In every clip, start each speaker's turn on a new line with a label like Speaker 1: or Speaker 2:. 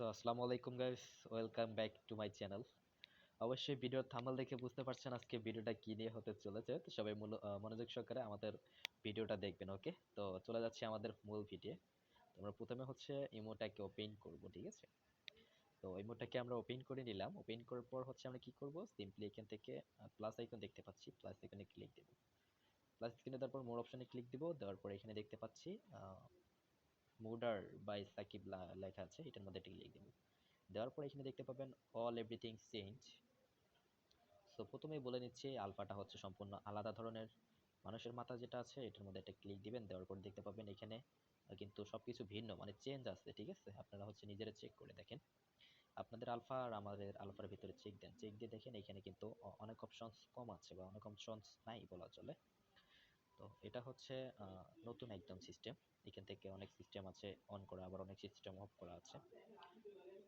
Speaker 1: So আসসালামু আলাইকুম guys welcome back to my channel অবশ্যই ভিডিওর থামাল দেখে বুঝতে পারছেন আজকে ভিডিওটা কী নিয়ে হতে চলেছে। তো সবাই মূল মনোযোগ সহকারে আমাদের ভিডিওটা দেখবেন ওকে তো চলে যাচ্ছি আমাদের মূল ভিডিও আমরা প্রথমে হচ্ছে ইমোটাকে ওপেন করব, ঠিক আছে? তো ইমোটাকে আমরা ওপেন করে নিলাম। ওপেন করার পর হচ্ছে আমরা কি করব? সিম্পলি এখান থেকে প্লাস আইকন দেখতে পাচ্ছি। প্লাস আইকনে ক্লিক দেব। প্লাস আইকনে দেওয়ার পর মোর অপশনে ক্লিক দিব। দেওয়ার পর এখানে দেখতে পাচ্ছি মুডার বাই সাকিব লেখা আছে, এটার মধ্যে একটা ক্লিক দেব। দেওয়ার পর এখানে দেখতে পাবেন অল এভরিথিং চেঞ্জ সো প্রথমেই বলে নিচ্ছি, আলফাটা হচ্ছে সম্পূর্ণ আলাদা ধরনের। মানুষের মাথা যেটা আছে, এটার মধ্যে একটা ক্লিক দিবেন, দেওয়ার পর দেখতে পাবেন এখানে কিন্তু সবকিছু ভিন্ন মানে চেঞ্জ আছে, ঠিক আছে? আপনারা হচ্ছে নিজেরা চেক করে দেখেন। আপনাদের আলফা আর আমাদের আলফার ভিতরে চেক দেন। চেক দিয়ে দেখেন, এখানে কিন্তু অনেক অপশনস কম আছে বা অনেক অপশনস নাই বলা চলে। তো এটা হচ্ছে নতুন একদম সিস্টেম এখান থেকে অনেক সিস্টেম আছে অন করা, আবার অনেক সিস্টেম অফ করা আছে।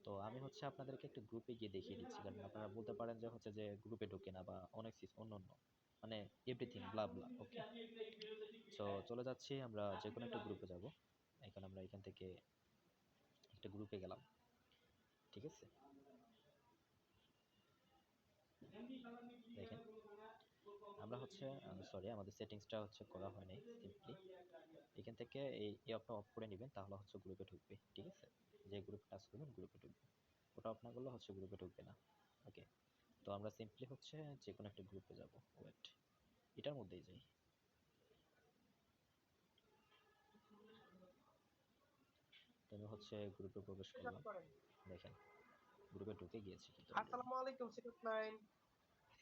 Speaker 1: তো আমি হচ্ছে আপনাদেরকে একটু গ্রুপে গিয়ে দেখিয়ে দিচ্ছি। কারণ আপনারা বলতে পারেন যে হচ্ছে যে গ্রুপে ঢুকে না বা অনেক অন্য অন্য মানে everything blah blah okay so চলে যাচ্ছি, আমরা যে কোনো একটা গ্রুপে যাব। এখন আমরা এখান থেকে একটা গ্রুপে গেলাম। ঠিক আছে? দেখেন। আমরা হচ্ছে সরি আমাদের সেটিংসটা হচ্ছে করা হয়নি সিম্পলি এখান থেকে এই এই অফটা অফ করে নেবেন তাহলে হচ্ছে গ্রুপে ঢুকবে ঠিক আছে? যে গ্রুপে টাচ করবেন গ্রুপে ঢুকবে। ওটা অফ না করলে হচ্ছে গ্রুপে ঢুকবে না ওকে তো আমরা সিম্পলি হচ্ছে যে কোনো একটা গ্রুপে যাব ওয়েট এটার মধ্যেই যাই। আমি হচ্ছে গ্রুপে প্রবেশ করলাম। দেখেন গ্রুপে ঢুকে গিয়েছি
Speaker 2: আসসালামু আলাইকুম সিক্স নাইন?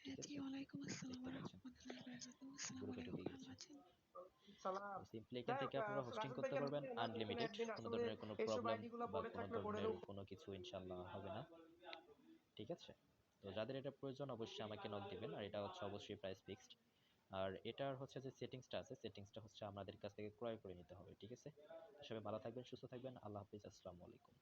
Speaker 3: জি ওয়ালাইকুম আসসালাম ওয়া রাহমাতুল্লাহি ওয়া বারাকাতুহু আসসালামু আলাইকুম ভালো আছেন?
Speaker 2: সালাম।
Speaker 1: সিম্পলি এখান থেকে আপনারা হোস্টিং করতে পারবেন আনলিমিটেড কোনো ধরনের কোনো প্রবলেম বা কোনো ধরনের কোনো কিছু ইনশাল্লাহ হবে না। ঠিক আছে? তো যাদের এটা প্রয়োজন অবশ্যই আমাকে নক দিবেন আর এটা হচ্ছে অবশ্যই প্রাইস ফিক্সড আর এটার হচ্ছে যে সেটিংসটা আছে সেটিংসটা হচ্ছে আমাদের কাছ থেকে ক্রয় করে নিতে হবে ঠিক আছে? সবাই ভালো থাকবেন সুস্থ থাকবেন। আল্লাহ হাফিজ আসসালামু আলাইকুম।